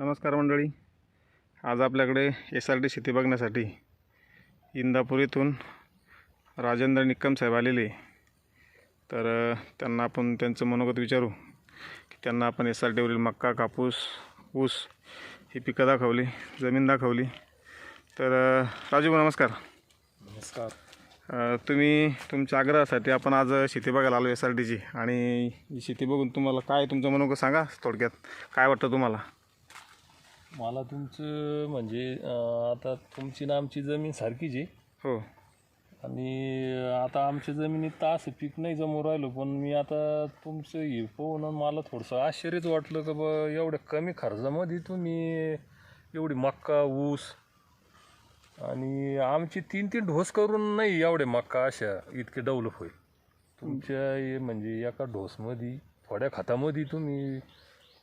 नमस्कार मंडळी. आज आपल्याकडे एस आर टी शेती बघण्यासाठी इंदापूर येथून राजेंद्र निक्कम साहेब आलेले तर त्यांना आपण त्यांचं मनोगत विचारू की त्यांना आपण एस आर टीवरील मक्का कापूस ऊस ही पिकं दाखवली जमीन दाखवली. तर राजू नमस्कार. नमस्कार. तुम्ही तुमच्या आग्रहासाठी आपण आज शेती बघायला आलो एस आर टीची आणि ही शेती बघून तुम्हाला काय तुमचं मनोगत सांगा थोडक्यात. काय वाटतं तुम्हाला? मला तुमचं म्हणजे अं, आता तुमची ना आमची जमीन सारखीच आहे. हो. आणि आता आमच्या जमिनीत तर असं पीक नाही जमू राहिलो पण मी आता तुमचं हे पाहून मला थोडंसं आश्चर्यच वाटलं का बा एवढ्या कमी खर्चामध्ये तुम्ही एवढी मक्का ऊस आणि आमची तीन तीन ढोस करून नाही एवढे मक्का अशा इतके डेव्हलप होईल. तुमच्या हे म्हणजे एका ढोसमध्ये थोड्या खतामध्ये तुम्ही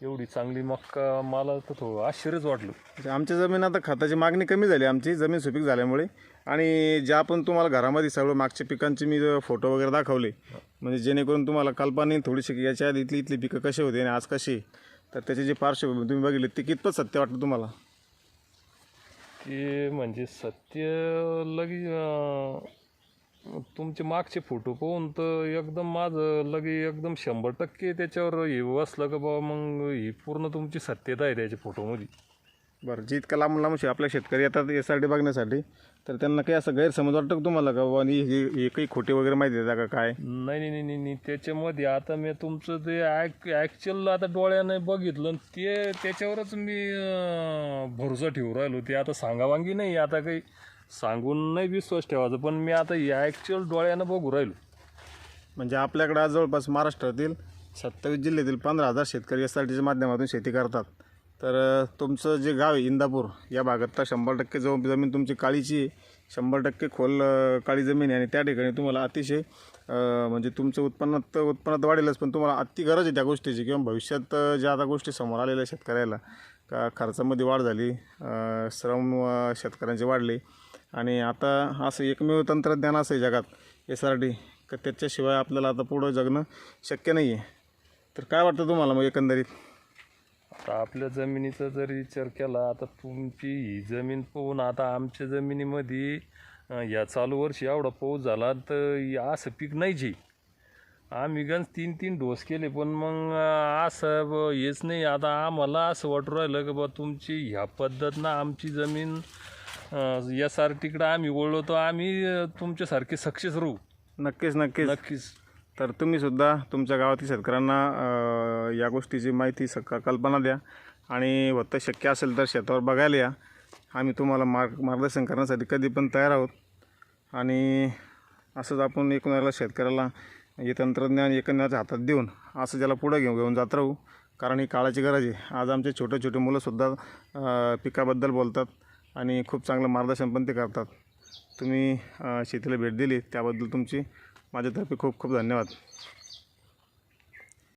एवढी चांगली मक्का मला तर थोडं आश्चर्यच वाटलं. म्हणजे आमच्या जमीन आता खताची मागणी कमी झाली आमची जमीन सुपीक झाल्यामुळे. आणि ज्या पण तुम्हाला घरामध्ये सर्व मागच्या पिकांचे मी फोटो वगैरे दाखवले म्हणजे जेणेकरून तुम्हाला कल्पना थोडीशी याच्या आधी इथली इथली पिकं कशी होती आणि आज कशी तर त्याची जी पार्श्वभूमी तुम्ही बघितली ते कितपत सत्य वाटतं तुम्हाला? ते म्हणजे सत्य लगे तुमचे मागचे फोटो पाहून तर एकदम माझं लगे एकदम शंभर टक्के त्याच्यावर हे बसलं का बा मग ही पूर्ण तुमची सत्यता आहे त्याच्या फोटोमध्ये. बरं जी इतकं लांब लांब आपले शेतकरी येतात एस आर टी बघण्यासाठी तर त्यांना काही असं गैरसमज वाटतं का तुम्हाला का बाबा आणि हे हे काही खोटे वगैरे माहिती देता का काय? नाही नाही नाही नाही नाही त्याच्यामध्ये आता मी तुमचं ते ॲक ॲक्च्युअल आता डोळ्याने बघितलं आणि ते त्याच्यावरच मी अं, भरोसा ठेवू राहिलो. ते आता सांगावांगी नाही आता काही सांगून नाही विश्वास ठेवायचा पण मी आता या ॲक्च्युअल डोळ्यानं बघू राहिलो. म्हणजे आपल्याकडे आज जवळपास महाराष्ट्रातील सत्तावीस जिल्ह्यातील पंधरा हजार शेतकरी एस आर टीच्या माध्यमातून शेती करतात. तर तुमचं जे गाव आहे इंदापूर या भागात तर शंभर टक्के जो जमीन तुमची काळीची आहे. शंभर टक्के खोल काळी जमीन आहे आणि त्या ठिकाणी तुम्हाला अतिशय म्हणजे तुमचं उत्पन्नात उत्पन्नात वाढेलच पण तुम्हाला अति गरज आहे त्या गोष्टीची किंवा भविष्यात ज्या आता गोष्टी समोर आलेल्या शेतकऱ्याला का खर्चामध्ये वाढ झाली श्रम शेतकऱ्यांचे वाढले आणि आता असं एकमेव तंत्रज्ञान असं आहे जगात एस आर टी का त्याच्याशिवाय आपल्याला आता पुढं जगणं शक्य नाही आहे तर काय वाटतं तुम्हाला मग एकंदरीत? आता आपल्या जमिनीचा जर विचार केला आता तुमची ही जमीन पाहून आता आमच्या जमिनीमध्ये या चालू वर्षी एवढा पाऊस झाला तर असं पीक नाही जे. आम्ही गंज तीन तीन डोस केले पण मग असं हेच नाही. आता आम्हाला असं वाटू राहिलं की बा तुमची ह्या पद्धत ना आमची जमीन एस आर टीकडं आम्ही वळलो तर आम्ही तुमच्यासारखे सक्सेस राहू. नक्कीच नक्कीच. नक्कीच. तर तुम्ही सुद्धा तुमच्या गावातील शेतकऱ्यांना या गोष्टीची माहिती सक कल्पना द्या. आणि होतं शक्य असेल तर शेतावर बघायला या. आम्ही तुम्हाला मार्ग मार्गदर्शन करण्यासाठी कधी पण तयार आहोत. आणि असंच आपण एकूणाला शेतकऱ्याला हे तंत्रज्ञान एकंदराच्या हातात देऊन असं ज्याला पुढं घेऊन घेऊन जात राहू. कारण ही काळाची गरज आहे. आज आमचे छोटे छोटे मुलंसुद्धा पिकाबद्दल बोलतात. आणि खूप चांगलं मार्गदर्शन पण ते करतात. तुम्ही शेतीला भेट दिली त्याबद्दल तुमची माझ्यातर्फे खूप खूप धन्यवाद.